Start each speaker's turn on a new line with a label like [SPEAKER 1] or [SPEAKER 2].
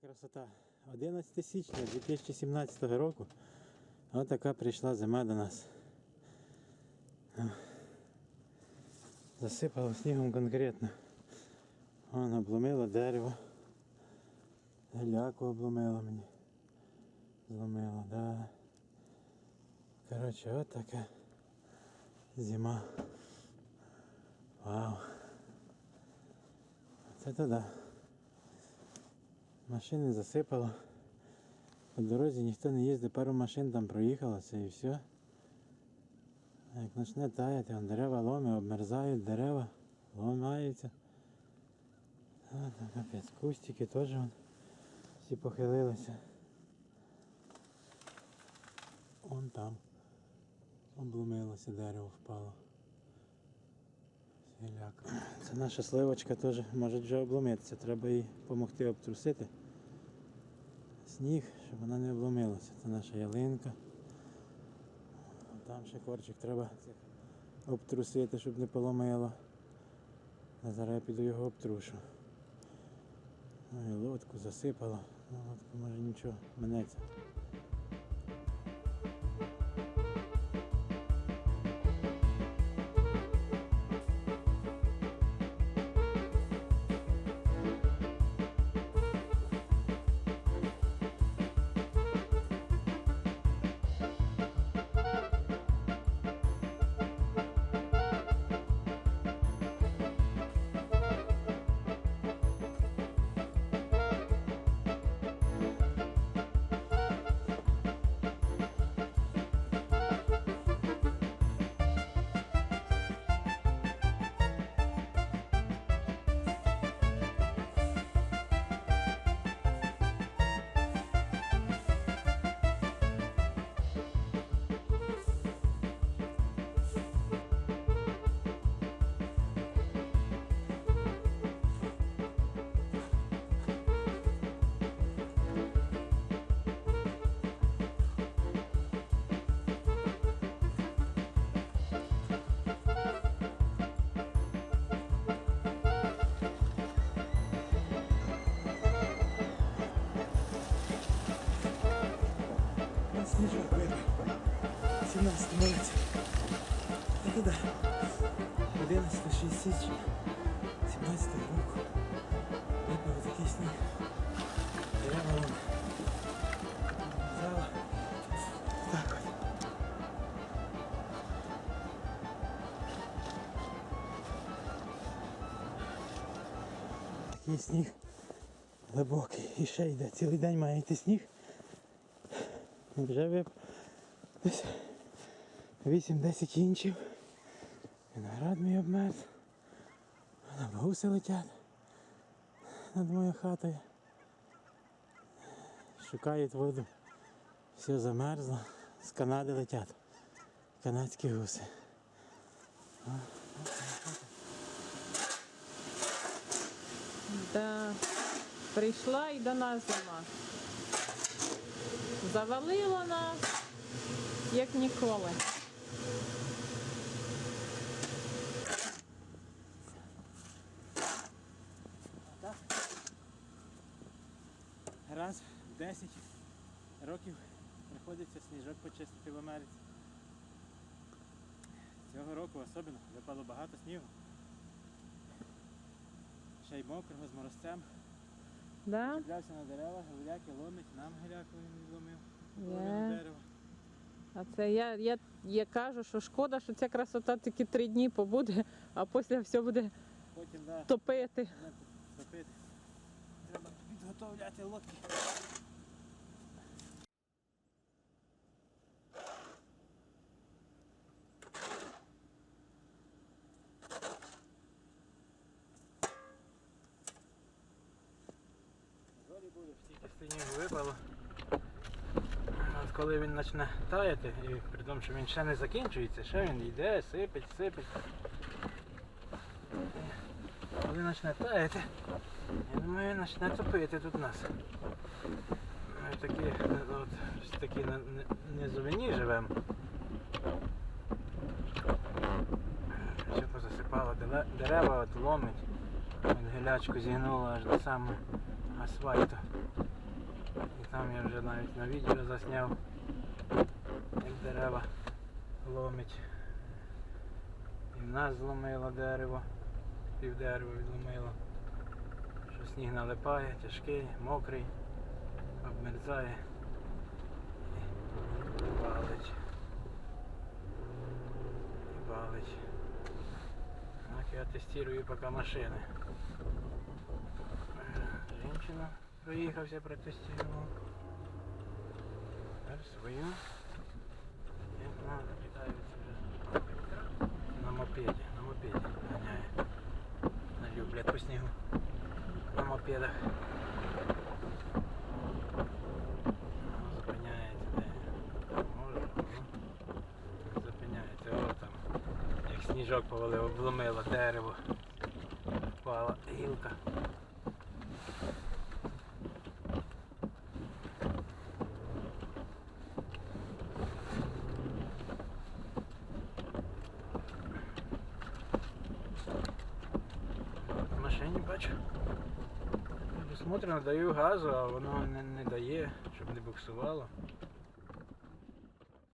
[SPEAKER 1] красота. 11 січня 2017 року. Ось така прийшла зима до нас. Ну, Засипало снігом конкретно. Вон обломило дерево. Геляку обломило мені. Зломило, да. Коротше, от така зима. Вау. Це туди. Машини засипало. По дорозі ніхто не їздить, пару машин там проїхалося і все. А як почне таяти, вон дерева ломи, обмерзають дерева, ломаються. А, так, капець, кустики теж вон, всі похилилися. Вон там. Обломилося дерево впало. Всіляко. Це наша сливочка теж може вже обломитися. Треба їй допомогти обтрусити сніг, щоб вона не обломилася. Це наша ялинка. Там ще корчик треба обтрусити, щоб не поломило. А зараз я піду його обтрушу. Ну і лодку засипало. Ну, лодку може нічого, минеться. 17 році. А туди. 11 6 січня. 17 року. Випав такий сніг. Дерева вон. Зала. Так от. Такий сніг глибокий. І ще йде. Цілий день має йти сніг. І Вже вип десь 8-10 інчів. Виноград мій обмерз. На гуси летять над моєю хатою. Шукають воду. Все замерзло. З Канади летять. Канадські гуси.
[SPEAKER 2] Да. Прийшла і до нас зима. Завалило нас, як ніколи.
[SPEAKER 1] Раз в 10 років приходиться сніжок почистити в Америці. Цього року особливо випало багато снігу. Ще й мокрого з морозцем.
[SPEAKER 2] Да?
[SPEAKER 1] Чіплявся на дерева, геляки ломить, нам геляку він ломив.
[SPEAKER 2] Є.
[SPEAKER 1] Половину дерева.
[SPEAKER 2] А це я, я, я кажу, що шкода, що ця красота тільки три дні побуде, а після все буде
[SPEAKER 1] Потім да,
[SPEAKER 2] топити.
[SPEAKER 1] топити. Треба підготовляти лодки. Золі буде, стільки снігу випало. Коли він почне таяти, і при тому, що він ще не закінчується, ще він йде, сипить, сипить. Коли почне таяти, я думаю, він почне топити тут нас. Ми такі, от, ось такі низовині живемо. Все позасипало дерева, от ломить. От гілячку зігнуло аж до самого асфальту. І там я вже навіть на відео засняв, як дерева ломить. І в нас зломило дерево, пів дерева відломило. Що сніг налипає, тяжкий, мокрий, обмерзає і валить. І валить. Так, я тестирую поки машини. Женщина проїхався, протестував. Тепер свою. Як вона китається вже. На мопеді, на мопеді ганяє. Не люблять по снігу. На мопедах. Зупиняється де. Може, ну, зупиняється. О там. Як сніжок повалив, обломило дерево. Впала гілка. В машині бачу. надаю даю газу, а воно не, не дає, щоб не буксувало.